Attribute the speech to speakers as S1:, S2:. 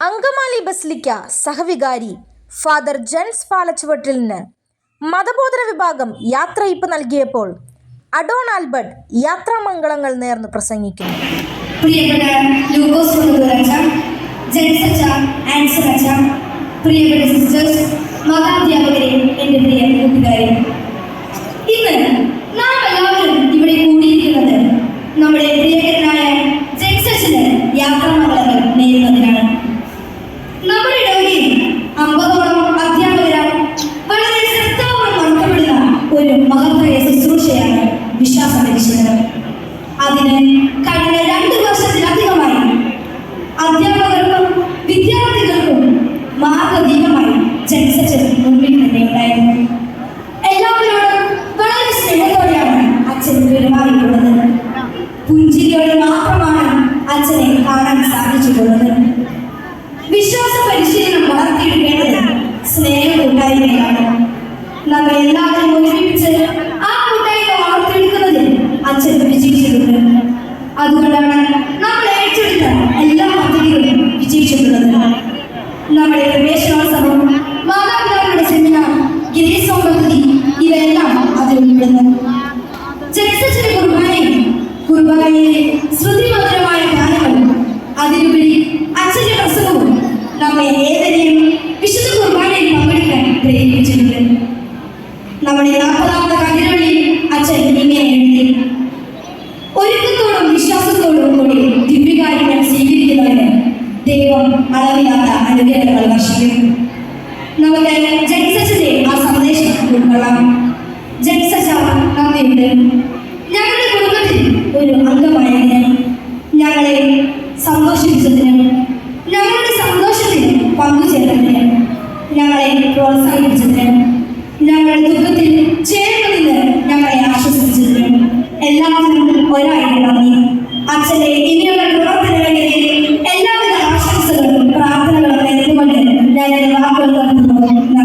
S1: Angamaly basilica സഹവികാരി father Jens പാലച്ചുവട്ടിലിന് മതബോധന വിഭാഗം യാത്രയിപ്പ് നൽകിയപ്പോൾ അഡോൺ ആൽബർട്ട് യാത്രാമംഗളങ്ങൾ നേർന്ന് പ്രസംഗിക്കുന്നു.
S2: പ്രിയപ്പെട്ട ലൂക്കോസ് കൊണ്ടുവരച്ച ജെൻസ് അച്ഛ ആൻസർ പ്രിയപ്പെട്ട സിസ്റ്റേഴ്സ് മഹാധ്യാപകരെ എന്റെ പ്രിയ കൂട്ടുകാരെ നമ്മുടെ ഇടവകയിൽ അമ്പതോളം അധ്യാപകരാൽ വളരെ ശ്രദ്ധാപൂർവം നടത്തപ്പെടുന്ന ഒരു മഹത്തായ ശുശ്രൂഷയാണ് വിശ്വാസ പരിശീലനം. അതിന് കഴിഞ്ഞ രണ്ട് വർഷത്തിലധികമായി അധ്യാപകർക്കും വിദ്യാർത്ഥികൾക്കും മാർഗദീപമായി ജനിച്ചത് മുമ്പിൽ തന്നെ എല്ലാവരോടും വളരെ സ്നേഹത്തോടെയാണ് അച്ഛൻ പെരുമാറിയിട്ടുള്ളത്. പുഞ്ചിരിയോടെ അതുകൊണ്ടാണ് നമ്മൾ ഏറ്റെടുത്ത എല്ലാ പദ്ധതികളും വിജയിച്ചിട്ടുള്ളത്. നമ്മുടെ പ്രവേശനോത്സവം മാതാപിതാക്കളുടെ സെമിനാർ ഗിരീശോ പദ്ധതി ഇവയെല്ലാം അതിൽ ഉൾപ്പെടുന്നു. ജനസച്ചിന്റെ കുർബാനയും കുർബാനയിലെ ശ്രുതിമധുരമായ ഗാനങ്ങളും അതിലുപരി അച്ഛന്റെ പ്രസംഗവും നമ്മെ ഏവരെയും വിശുദ്ധ കുർബാനയിൽ പങ്കെടുക്കാൻ പ്രേരിപ്പിച്ചിട്ടുണ്ട്. നമ്മുടെ നാൽപ്പതാമത്തെ കതിരവള്ളി അച്ഛൻ ഇങ്ങനെ എഴുതി ഒരുക്കത്തോടും വിശ്വാസത്തോടും കൂടി ദിവ്യകാര്യങ്ങൾ സ്വീകരിക്കുന്നതിന് ദൈവം അളവില്ലാത്ത അനുഗ്രഹങ്ങൾ വർഷിക്കും നമുക്ക് ജനസച്ചിന്റെ ആ സന്ദേശം ഉൾക്കൊള്ളാം. ജനസച്ച നന്ദിയുണ്ട് ഞങ്ങളുടെ കുടുംബത്തിൽ ഒരു അംഗമായതിന് ഞങ്ങളെ സന്തോഷിപ്പിച്ചതിന് ഞങ്ങളുടെ സന്തോഷത്തിന് പങ്കുചേർന്നതിന് ഞങ്ങളെ പ്രോത്സാഹിപ്പിച്ചതിന് Thank you.